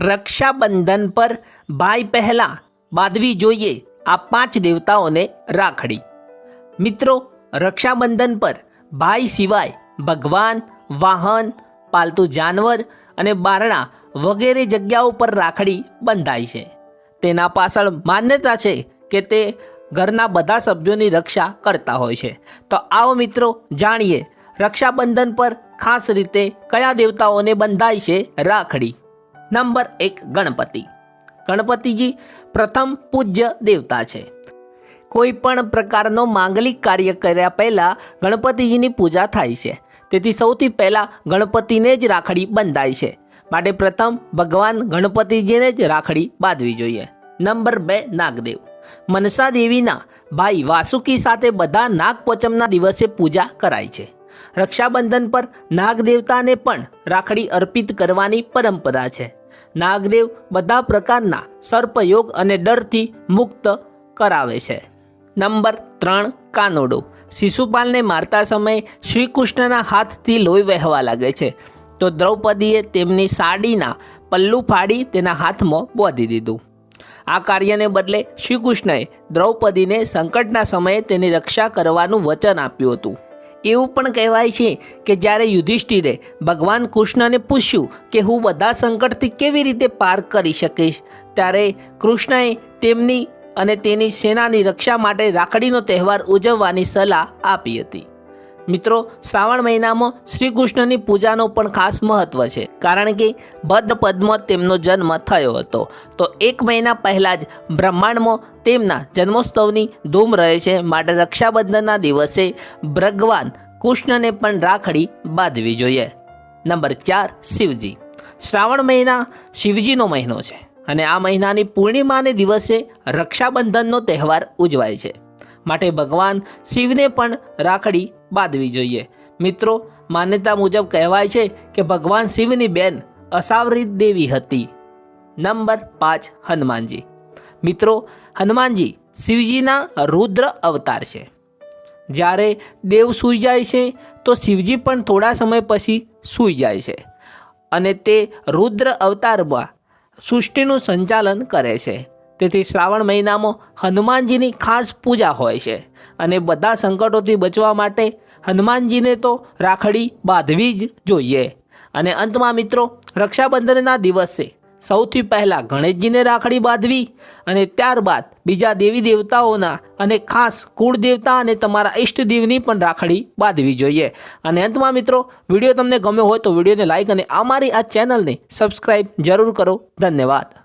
રક્ષાબંધન પર ભાઈ પહેલાં બાંધવી જોઈએ આ પાંચ દેવતાઓને રાખડી. મિત્રો, રક્ષાબંધન પર ભાઈ સિવાય ભગવાન, વાહન, પાલતુ જાનવર અને બારણા વગેરે જગ્યાઓ પર રાખડી બંધાય છે. તેના પાછળ માન્યતા છે કે તે ઘરના બધા સભ્યોની રક્ષા કરતા હોય છે. તો આવો મિત્રો જાણીએ રક્ષાબંધન પર ખાસ રીતે કયા દેવતાઓને બંધાય છે રાખડી. નંબર એક ગણપતિ. ગણપતિજી પ્રથમ પૂજ્ય દેવતા છે. કોઈ પણ પ્રકારનો માંગલિક કાર્ય કર્યા પહેલાં ગણપતિજીની પૂજા થાય છે. તેથી સૌથી પહેલાં ગણપતિને જ રાખડી બંધાય છે. માટે પ્રથમ ભગવાન ગણપતિજીને જ રાખડી બાંધવી જોઈએ. નંબર બે નાગદેવ. મનસા દેવીના ભાઈ વાસુકી સાથે બધા નાગપોચમના દિવસે પૂજા કરાય છે. રક્ષાબંધન પર નાગદેવતાને પણ રાખડી અર્પિત કરવાની પરંપરા છે. નાગદેવ બધા પ્રકારના સર્પયોગ અને ડરથી મુક્ત કરાવે છે. નંબર ત્રણ, કાનોડો. શિશુપાલને મારતા સમયે શ્રીકૃષ્ણના હાથથી લોહી વહેવા લાગે છે. તો દ્રૌપદીએ તેમની સાડીના પલ્લું ફાડી તેના હાથમાં બોધી દીધું. આ કાર્યને બદલે શ્રીકૃષ્ણએ દ્રૌપદીને સંકટના સમયે તેની રક્ષા કરવાનું વચન આપ્યું હતું. એવું પણ કહેવાય છે કે જ્યારે યુધિષ્ઠિરે ભગવાન કૃષ્ણને પૂછ્યું કે હું બધા સંકટથી કેવી રીતે પાર કરી શકીશ, ત્યારે કૃષ્ણએ તેમની અને તેની સેનાની રક્ષા માટે રાખડીનો તહેવાર ઉજવવાની સલાહ આપી હતી. મિત્રો, શ્રાવણ મહિનામાં શ્રી કૃષ્ણની પૂજાનો પણ ખાસ મહત્વ છે. કારણ કે ભદ્ર પદમાં તેમનો જન્મ થયો હતો. તો એક મહિના પહેલાં જ બ્રહ્માંડમાં તેમના જન્મોત્સવની ધૂમ રહે છે. માટે રક્ષાબંધનના દિવસે ભગવાન કૃષ્ણને પણ રાખડી બાંધવી જોઈએ. નંબર ચાર, શિવજી. શ્રાવણ મહિના શિવજીનો મહિનો છે. અને આ મહિનાની પૂર્ણિમાને દિવસે રક્ષાબંધનનો તહેવાર ઉજવાય છે. માટે ભગવાન શિવને પણ રાખડી બાંધવી જોઈએ. મિત્રો, માન્યતા મુજબ કહેવાય છે કે ભગવાન શિવની બેન અસાવરિત દેવી હતી. નંબર પાંચ, હનુમાનજી. મિત્રો, હનુમાનજી શિવજીના રુદ્ર અવતાર છે. જ્યારે દેવ સૂઈ જાય છે, તો શિવજી પણ થોડા સમય પછી સૂઈ જાય છે અને તે રુદ્ર અવતારમાં સૃષ્ટિનું સંચાલન કરે છે. તેથી શ્રાવણ મહિનામાં હનુમાનજીની ખાસ પૂજા હોય છે અને બધા સંકટોથી બચવા માટે હનુમાનજીને તો રાખડી બાંધવી જ જોઈએ. અને અંતમાં મિત્રો, રક્ષાબંધનના દિવસે સૌથી પહેલાં ગણેશજીને રાખડી બાંધવી અને ત્યારબાદ બીજા દેવી દેવતાઓના અને ખાસ કુળદેવતા અને તમારા ઈષ્ટદેવની પણ રાખડી બાંધવી જોઈએ. અને અંતમાં મિત્રો, વીડિયો તમને ગમ્યો હોય તો વિડીયોને લાઇક અને અમારી આ ચેનલને સબસ્ક્રાઈબ જરૂર કરો. ધન્યવાદ.